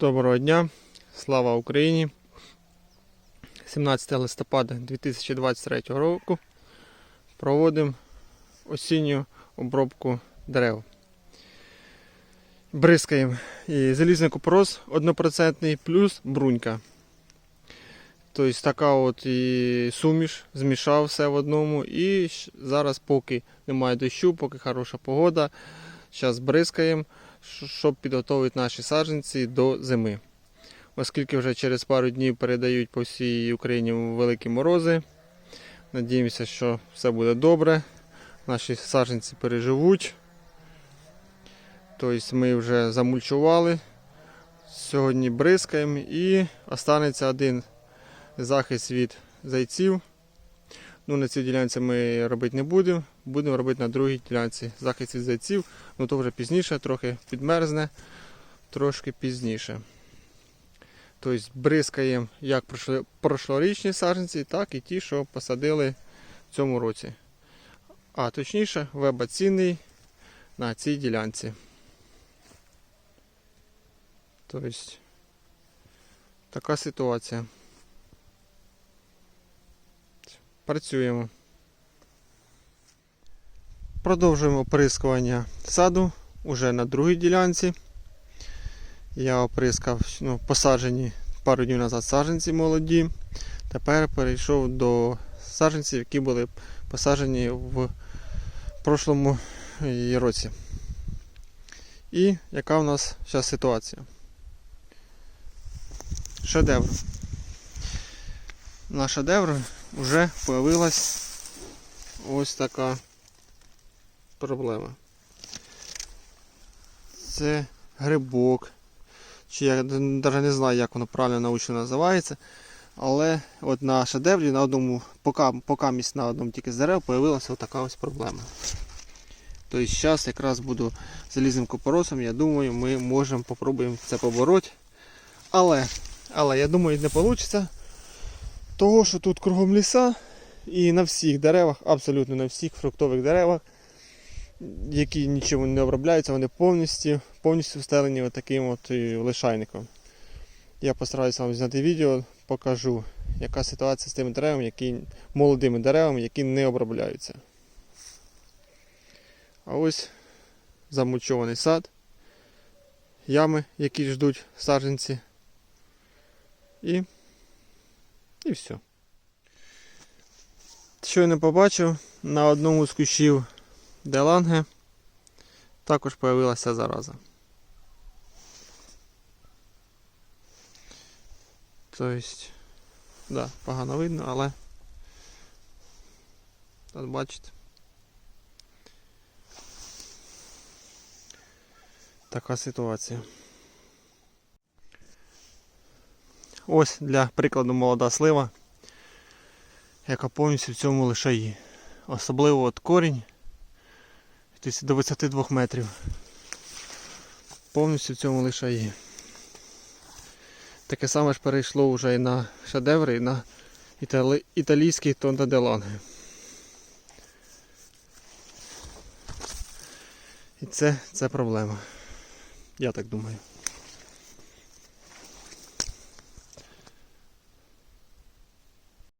Доброго дня, слава Україні. 17 листопада 2023 року проводимо осінню обробку дерев. Бризкаємо і залізний купорос 1% плюс брунька. Тобто така от і суміш, змішав все в одному. І зараз, поки немає дощу, поки хороша погода, зараз бризкаємо щоб підготувати наші саджанці до зими. Оскільки вже через пару днів передають по всій Україні великі морози. Надіємося, що все буде добре. Наші саджанці переживуть. Тобто ми вже замульчували. Сьогодні бризкаємо і останеться один захист від зайців. Ну, на цій ділянці ми робити не будемо. Будемо робити на другій ділянці захист від зайців. Ну то вже пізніше, трохи підмерзне, трошки пізніше. Тобто бризкаємо як прошло- прошлорічні саджанці, так і ті, що посадили в цьому році. А точніше, веба цінний на цій ділянці. Тобто, така ситуація. Працюємо. Продовжуємо оприскування саду уже на другій ділянці. Я оприскав ну, посаджені пару днів назад саджанці молоді. Тепер перейшов до саджанців, які були посаджені в прошлому е, році. І яка у нас зараз ситуація? Шедевр. На шедевр вже появилась ось така проблема. Це грибок. Чи я навіть не знаю, як воно правильно научно називається. Але от на шедеврі на одному, пока місць на одному тільки з дерев появилася така ось проблема. Тобто зараз якраз буду залізним купоросом, я думаю, ми можемо попробуємо це побороти. Але, але я думаю, не вийде. Того, що тут кругом ліса і на всіх деревах, абсолютно на всіх фруктових деревах, які нічого не обробляються, вони повністю, повністю встелені отаким от лишайником. Я постараюся вам зняти відео, покажу, яка ситуація з тими деревами, які, молодими деревами, які не обробляються. А ось замульчований сад, ями, які ждуть саджанці. І, і все. Що я не побачив, на одному з кущів Деланге також появилася зараза. Тобто, да, погано видно, але от бачите. Така ситуація. Ось для прикладу молода слива, яка повністю в цьому лишаї. Особливо от корінь до 22 метрів. Повністю в цьому лишаї. Таке саме ж перейшло вже і на шедеври, і на італі... італійський тондаделанги. І це, це проблема. Я так думаю.